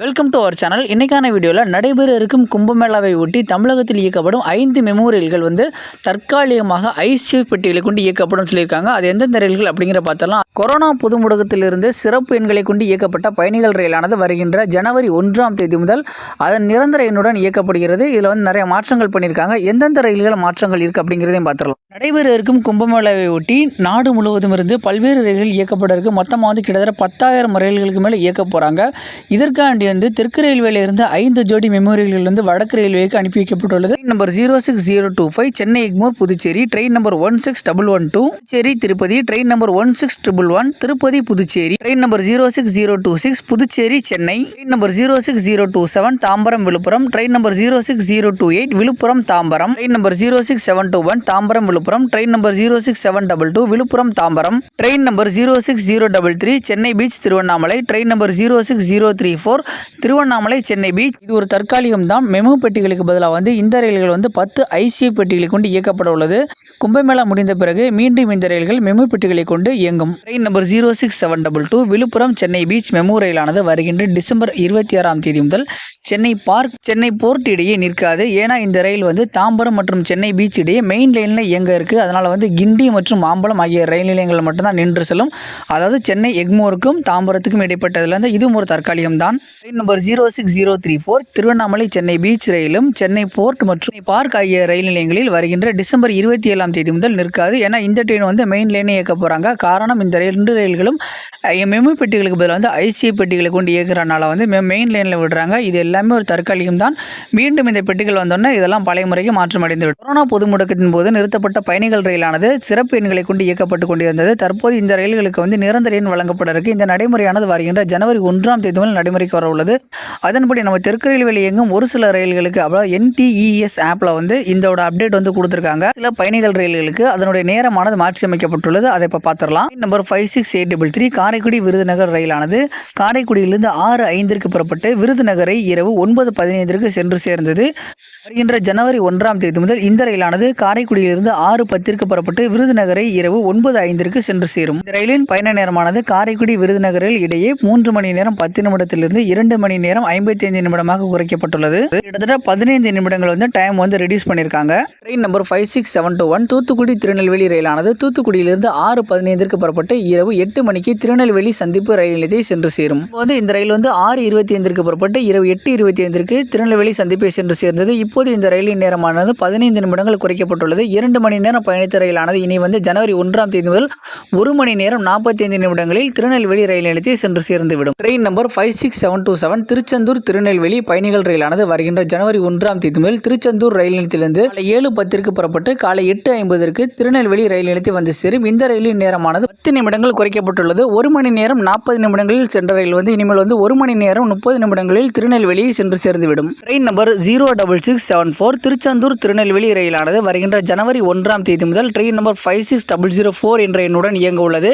Welcome to our channel இன்னைக்கான வீடியோவில் நடைபெற இருக்கும் கும்பமேளாவை ஒட்டி தமிழகத்தில் இயக்கப்படும் ஐந்து மெமோரியல்கள் வந்து தற்காலிகமாக ஐசியூ பெட்டிகளை கொண்டு இயக்கப்படும் சொல்லியிருக்காங்க. அது எந்தெந்த ரயில்கள் அப்படிங்கிற பார்த்தலாம் கொரோனா பொது முடக்கத்திலிருந்து சிறப்பு எண்களை கொண்டு இயக்கப்பட்ட பயணிகள் ரயிலானது வருகின்ற ஜனவரி ஒன்றாம் தேதி முதல் அதன் நிரந்தர எண்ணுடன் இயக்கப்படுகிறது. இதில் வந்து நிறைய மாற்றங்கள் பண்ணியிருக்காங்க. எந்தெந்த ரயில்கள் மாற்றங்கள் இருக்குது அப்படிங்கிறதையும் பார்த்துடலாம். நடைபெற இருக்கும் கும்பமேளாவை ஒட்டி நாடு முழுவதும் இருந்து பல்வேறு ரயில்கள் இயக்கப்பட இருக்கு மொத்தமாக வந்து கிட்டத்தட்ட பத்தாயிரம் ரயில்களுக்கு மேலே இயக்க போகிறாங்க வண்டி வந்து தெற்கு ரயில்வேலிருந்து ஐந்து ஜோடி மெமோரியல்கள் வந்து வடக்கு ரயில்வேக்கு அனுப்பி வைக்கப்பட்டுள்ளது number zero six zero two five Chennai Egmore Puducherry train number one six double one two Puducherry Tirupati train number one six triple one Tirupati Puducherry train number zero six zero two six Puducherry Chennai train number zero six zero two seven Tambaram Villupuram train number zero six zero two eight Villupuram Tambaram train number zero six seven two one Tambaram Villupuram train number zero six seven double two Villupuram Tambaram train number zero six zero double three Chennai Beach Tiruvannamalai train number zero six zero three four Tiruvannamalai Chennai Beach இது ஒரு தற்காலிகம் தான். MEMU பெட்டிகளுக்கு பதிலாக வந்து இந்த ரயில்கள் வந்து பத்து ஐசிஐ பெட்டிகளை கொண்டு இயக்கப்பட உள்ளது. கும்பமேளா முடிந்த பிறகு மீண்டும் இந்த ரயில்கள் மெமு பெட்டிகளை கொண்டு இயங்கும். Train number zero six seven double two Villupuram Chennai Beach MEMU ரயிலானது வருகின்ற டிசம்பர் இருபத்தி ஆறாம் தேதி முதல் சென்னை பார்க் சென்னை போர்ட் இடையே நிற்காது. ஏன்னா இந்த ரயில் வந்து தாம்பரம் மற்றும் சென்னை பீச் இடையே மெயின் லைனில் இயங்க இருக்கு. அதனால் வந்து கிண்டி மற்றும் மாம்பலம் ஆகிய ரயில் நிலையங்கள் மட்டும்தான் நின்று செல்லும். அதாவது சென்னை எக்மோருக்கும் தாம்பரத்துக்கும் இடைப்பட்டதுல இருந்து இதுவும் ஒரு தற்காலிகம் தான் train number zero six zero three four Tiruvannamalai Chennai Beach ரயிலும் சென்னை போர்ட் மற்றும் பார்க் ஆகிய ரயில் நிலையங்களில் வருகின்ற டிசம்பர் இருபத்தி ஏழாம் தேதி முதல் நிற்காது. ஏன்னா இந்த ட்ரெயின் வந்து மெயின் லைனே இயக்க போகிறாங்க காரணம் இந்த ரெண்டு ரயில்களும் அஹ், மெமு பெட்டிகளுக்கு பதிலாக வந்து ஐசிஐ பெட்டிகளை கொண்டு இயக்குறனால வந்து மெ- மெயின் லைனில் விடுறாங்க. இது எல்லாமே ஒரு தற்காலிகம் தான். மீண்டும் இந்த பெட்டிகள் வந்தோடனே இதெல்லாம் பழைய முறைக்கு மாற்றம் அடைந்து கொரோனா பொது முடக்கத்தின் போது நிறுத்தப்பட்ட பயணிகள் ரயிலானது சிறப்பு எண்களை கொண்டு இயக்கப்பட்டு கொண்டிருந்தது. தற்போது இந்த ரயில்களுக்கு வந்து நிரந்தர எண் வழங்கப்பட இருக்கு இந்த நடைமுறையானது வருகின்ற ஜனவரி ஒன்றாம் தேதி முதல் நடைமுறைக்கு வர உள்ளது. அதன்படி நம்ம தெற்கு ரயில்வேல இயங்கும் ஒரு சில ரயில்களுக்கு அதாவது என்டிஇஎஸ் ஆப்பில் வந்து இதோட அப்டேட் வந்து கொடுத்துருக்காங்க. சில பயணிகள் ரயில்களுக்கு அதனுடைய நேரமானது மாற்றி அமைக்கப்பட்டுள்ளது அதை இப்போ பார்த்துடலாம் number five six eight double three Karaikudi Virudhunagar ரயிலானது. காரைக்குடியிலிருந்து ஆறு ஐந்திற்கு புறப்பட்டு விருதுநகரை இரவு இரவு ஒன்பது பதினைந்திற்கு சென்று சேர்ந்தது. வருகின்ற ஜனவரி ஒன்றாம் தேதி முதல் இந்த ரயிலானது காரைக்குடியிலிருந்து ஆறு பத்திற்கு புறப்பட்டு விருதுநகரை இரவு ஒன்பது ஐந்திற்கு சென்று சேரும். இந்த ரயிலின் பயண நேரமானது காரைக்குடி விருதுநகரில் இடையே மூன்று மணி நேரம் பத்து நிமிடத்திலிருந்து இரண்டு மணி நேரம் ஐம்பத்தி ஐந்து நிமிடமாக குறைக்கப்பட்டுள்ளது. கிட்டத்தட்ட பதினைந்து நிமிடங்கள் வந்து டைம் வந்து ரெடியூஸ் பண்ணியிருக்காங்க. Train number five six seven two one Thoothukudi Tirunelveli ரயிலானது தூத்துக்குடியிலிருந்து ஆறு பதினைந்திற்கு புறப்பட்டு இரவு எட்டு மணிக்கு திருநெல்வேலி சந்திப்பு ரயில் நிலையத்தை சென்று சேரும். இப்போ வந்து இந்த ரயில் வந்து ஆறு இருபத்தி ஐந்திற்கு புறப்பட்டு இரவு எட்டு இருபத்தி ஐந்திற்கு திருநெல்வேலி சந்திப்பை சென்று சேர்ந்தது. இப்போது இந்த ரயிலின் நேரமானது பதினைந்து நிமிடங்கள் குறைக்கப்பட்டுள்ளது. இரண்டு மணி நேரம் பயணித்த ரயிலானது இனி வந்து ஜனவரி ஒன்றாம் தேதி முதல் ஒரு மணி நேரம் நாற்பத்தைந்து நிமிடங்களில் திருநெல்வேலி ரயில் நிலையத்தை சென்று சேர்ந்துவிடும். Train number five six seven two seven Tiruchendur Tirunelveli பயணிகள் ரயிலானது வருகின்ற ஜனவரி ஒன்றாம் தேதி முதல் திருச்செந்தூர் ரயில் நிலையத்திலிருந்து காலை ஏழு பத்திற்கு புறப்பட்டு காலை எட்டு ஐம்பதற்கு திருநெல்வேலி ரயில் நிலையத்தை வந்து சேரும். இந்த ரயிலின் நேரமானது பத்து நிமிடங்கள் குறைக்கப்பட்டுள்ளது. ஒரு மணி நேரம் நாற்பது நிமிடங்களில் சென்ற ரயில் வந்து இனிமேல் வந்து ஒரு மணி நேரம் முப்பது நிமிடங்களில் திருநெல்வேலி திருநெல்வேலியை சென்று சேர்ந்துவிடும். Train number zero double six seven four Tiruchendur Tirunelveli ரயிலானது வருகின்ற ஜனவரி ஒன்றாம் தேதி முதல் train number five six double zero four என்ற எண்ணுடன் இயங்க உள்ளது.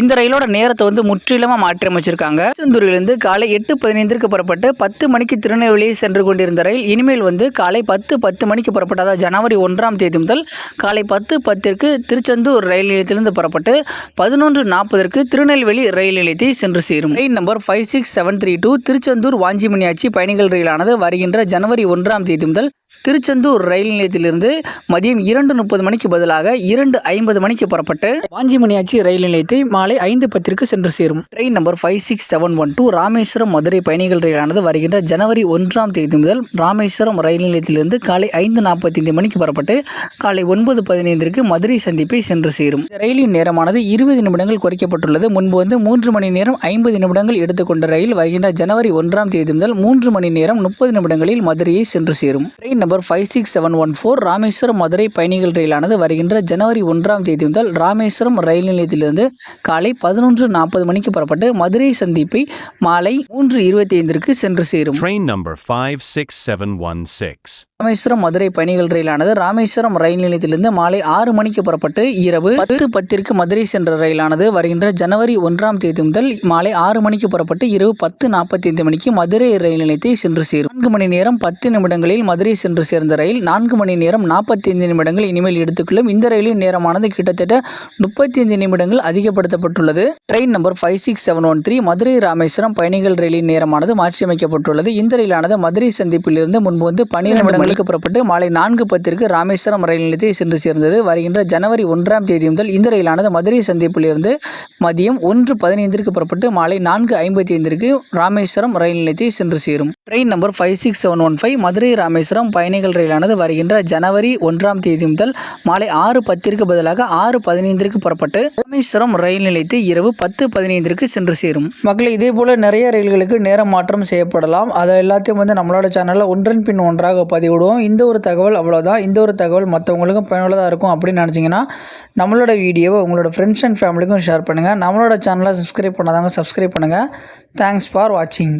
இந்த ரயிலோட நேரத்தை வந்து முற்றிலுமாக மாற்றி அமைச்சிருக்காங்க திருச்செந்தூரிலிருந்து காலை எட்டு பதினைந்திற்கு புறப்பட்டு பத்து மணிக்கு திருநெல்வேலியை சென்று கொண்டிருந்த ரயில் இனிமேல் வந்து காலை பத்து பத்து மணிக்கு புறப்பட்டு அதாவது ஜனவரி ஒன்றாம் தேதி முதல் காலை பத்து பத்திற்கு திருச்செந்தூர் ரயில் நிலையத்திலிருந்து புறப்பட்டு பதினொன்று நாற்பதற்கு திருநெல்வேலி ரயில் நிலையத்தை சென்று சேரும். Train number five six seven three two Tiruchendur Vanchimaniyachi பயணிகள் ரயிலானது வருகின்ற ஜனவரி ஒன்றாம் தேதி முதல் திருச்செந்தூர் ரயில் நிலையத்திலிருந்து மதியம் இரண்டு முப்பது மணிக்கு பதிலாக இரண்டு ஐம்பது மணிக்கு புறப்பட்டு வாஞ்சிமணியாச்சி ரயில் நிலையத்தை மாலை ஐந்து பத்திற்கு சென்று சேரும். Train number five six seven one two Rameswaram Madurai பயணிகள் ரயிலானது வருகின்ற ஜனவரி ஒன்றாம் தேதி முதல் ராமேஸ்வரம் ரயில் நிலையத்திலிருந்து காலை ஐந்து நாற்பத்தைந்து மணிக்கு புறப்பட்டு காலை ஒன்பது பதினைந்திற்கு மதுரை சந்திப்பை சென்று சேரும். ரயிலின் நேரமானது இருபது நிமிடங்கள் குறைக்கப்பட்டுள்ளது. முன்பு வந்து மூன்று மணி நேரம் ஐம்பது நிமிடங்கள் எடுத்துக்கொண்ட ரயில் வருகின்ற ஜனவரி ஒன்றாம் தேதி முதல் மூன்று மணி நேரம் முப்பது நிமிடங்களில் மதுரையை சென்று சேரும். Train number five six seven one four Rameswaram Madurai பயணிகள் ரயிலானது வருகின்ற ஜனவரி ஒன்றாம் தேதி முதல் ராமேஸ்வரம் ரயில் நிலையத்திலிருந்து காலை பதினொன்று நாற்பது மணிக்கு புறப்பட்டு மதுரை சந்திப்பை மாலை மூன்று இருபத்தி ஐந்திற்கு சென்று சேரும் Train number 56716. ராமேஸ்வரம் மதுரை பயணிகள் ரயிலானது ராமேஸ்வரம் ரயில் நிலையத்திலிருந்து மாலை ஆறு மணிக்கு புறப்பட்டு இரவு பத்து பத்திற்கு மதுரை சென்ற ரயிலானது வருகின்ற ஜனவரி ஒன்றாம் தேதி முதல் மாலை ஆறு மணிக்கு புறப்பட்டு இரவு பத்து நாற்பத்தி ஐந்து மணிக்கு மதுரை ரயில் நிலையத்தை சென்று சேரும். நான்கு மணி நேரம் பத்து நிமிடங்களில் மதுரை சென்று சேர்ந்த ரயில் நான்கு மணி நேரம் நாற்பத்தி ஐந்து நிமிடங்கள் இனிமேல் எடுத்துக்கொள்ளும். இந்த ரயிலின் நேரமானது கிட்டத்தட்ட முப்பத்தி ஐந்து நிமிடங்கள் அதிகப்படுத்தப்பட்டுள்ளது. Train number five six seven one three Madurai Rameswaram பயணிகள் ரயிலின் நேரமானது மாற்றியமைக்கப்பட்டுள்ளது. இந்த ரயிலானது மதுரை சந்திப்பிலிருந்து முன்பு வந்து பன்னிரண்டு மணிக்கு புறப்பட்டு மாலை நான்கு பத்திற்கு ராமேஸ்வரம் ரயில் நிலையத்தை சென்று சேர்ந்தது. வருகின்ற ஜனவரி ஒன்றாம் தேதி முதல் இந்த ரயிலானது மதுரை சந்திப்பிலிருந்து மதியம் ஒன்று பதினைந்திற்கு புறப்பட்டு மாலை நான்கு ஐம்பத்தி ஐந்திற்கு ராமேஸ்வரம் ரயில் நிலையத்தை சென்று சேரும். Train number five six seven one five Madurai Rameswaram பயணிகள் ரயிலானது வருகின்ற ஜனவரி ஒன்றாம் தேதி முதல் மாலை ஆறு பத்திற்கு பதிலாக ஆறு பதினைந்திற்கு புறப்பட்டு ராமேஸ்வரம் ரயில் நிலையத்தை இரவு பத்து பதினைந்திற்கு சென்று சேரும். மக்களை இதே போல நிறைய ரயில்களுக்கு நேரம் மாற்றம் செய்யப்படலாம். அதை எல்லாத்தையும் வந்து நம்மளோட சேனலில் ஒன்றன் பின் ஒன்றாக பதிவிடுவோம் இந்த ஒரு தகவல் அவ்வளோதான் இந்த ஒரு தகவல் மற்றவங்களுக்கும் பயனுள்ளதாக இருக்கும் அப்படின்னு நினச்சிங்கன்னா நம்மளோட வீடியோவை உங்களோட ஃப்ரெண்ட்ஸ் அண்ட் ஃபேமிலிக்கும் ஷேர் பண்ணுங்கள் நம்மளோட சேனலை சப்ஸ்கிரைப் பண்ணாதாங்க சப்ஸ்கிரைப் பண்ணுங்கள் தேங்க்ஸ் ஃபார் வாட்சிங்